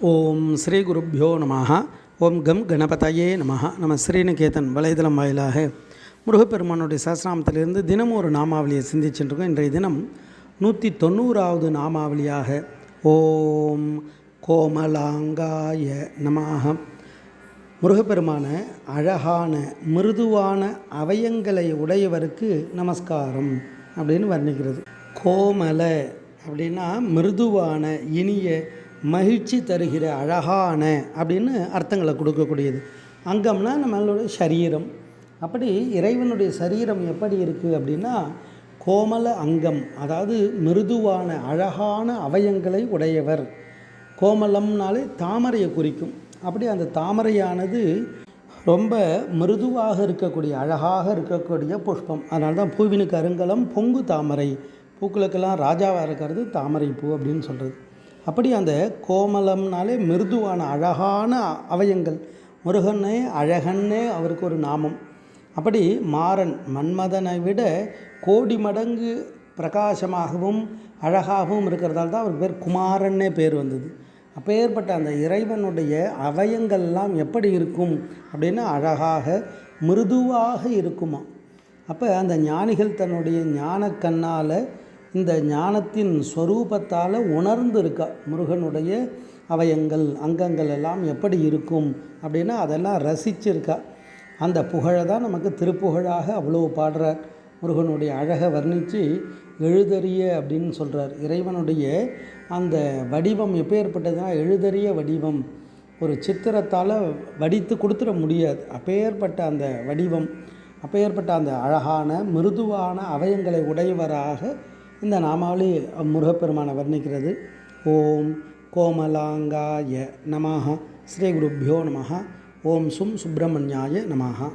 ஓம் ஸ்ரீ குருப்யோ நமஹா. ஓம் come கணபதையே நமஹா. நம்ம ஸ்ரீநிகேதன் வலைதளம் வாயிலாக முருகப்பெருமானுடைய சாஸ்திராமத்திலிருந்து தினமும் ஒரு நாமாவளியை சிந்திச்சுட்டுருக்கோம். இன்றைய தினம் நூற்றி தொண்ணூறாவது நாமாவளியாக ஓம் கோமலாங்காய நமாக முருகப்பெருமான அழகான மிருதுவான அவயங்களை உடையவருக்கு நமஸ்காரம் அப்படின்னு வர்ணிக்கிறது. கோமல அப்படின்னா மிருதுவான இனிய மகிழ்ச்சி தருகிற அழகான அப்படின்னு அர்த்தங்களை கொடுக்கக்கூடியது. அங்கம்னா நம்மளுடைய சரீரம். அப்படி இறைவனுடைய சரீரம் எப்படி இருக்குது அப்படின்னா கோமல அங்கம் அதாவது மிருதுவான அழகான அவயங்களை உடையவர். கோமலம்னாலே தாமரையை குறிக்கும். அப்படி அந்த தாமரையானது ரொம்ப மிருதுவாக இருக்கக்கூடிய அழகாக இருக்கக்கூடிய புஷ்பம். அதனால தான் பூவினுக்கு அருங்கலம் பொங்கு தாமரை. பூக்களுக்கெல்லாம் ராஜாவாக இருக்கிறது தாமரை பூ அப்படின்னு சொல்கிறது அப்படி அந்த கோமலம்னாலே மிருதுவான அழகான அவயங்கள். முருகனே அழகன்னே அவருக்கு ஒரு நாமம். அப்படி மாறன் மன்மதனை விட கோடி மடங்கு பிரகாசமாகவும் அழகாகவும் இருக்கிறதால தான் அவருக்கு பேர் குமாரன்னே பேர் வந்தது. அப்பேற்பட்ட அந்த இறைவனுடைய அவயங்கள்லாம் எப்படி இருக்கும் அப்படின்னா அழகாக மிருதுவாக இருக்குமா. அப்போ அந்த ஞானிகள் தன்னுடைய ஞான கண்ணால் இந்த ஞானத்தின் ஸ்வரூபத்தால் உணர்ந்து இருக்கா முருகனுடைய அவயங்கள் அங்கங்கள் எல்லாம் எப்படி இருக்கும் அப்படின்னா அதெல்லாம் ரசிச்சிருக்கா. அந்த புகழை தான் நமக்கு திருப்புகழாக அவ்வளோ பாடுறார். முருகனுடைய அழகை வர்ணித்து எழுதறிய அப்படின்னு சொல்கிறார் இறைவனுடைய அந்த வடிவம் எப்பேற்பட்டதுன்னா எழுதறிய வடிவம். ஒரு சித்திரத்தால் வடித்து கொடுத்துட முடியாது. அப்பேற்பட்ட அந்த வடிவம் அப்பேற்பட்ட அந்த அழகான மிருதுவான அவயங்களை உடையவராக இந்த நாமாவளி முருகப்பெருமானை வர்ணிக்கிறது. ஓம் கோமலாங்காய நமஹ. ஸ்ரீ குருப்பியோ நமஹ. ஓம் சும் சுப்பிரமணியாய நமஹா.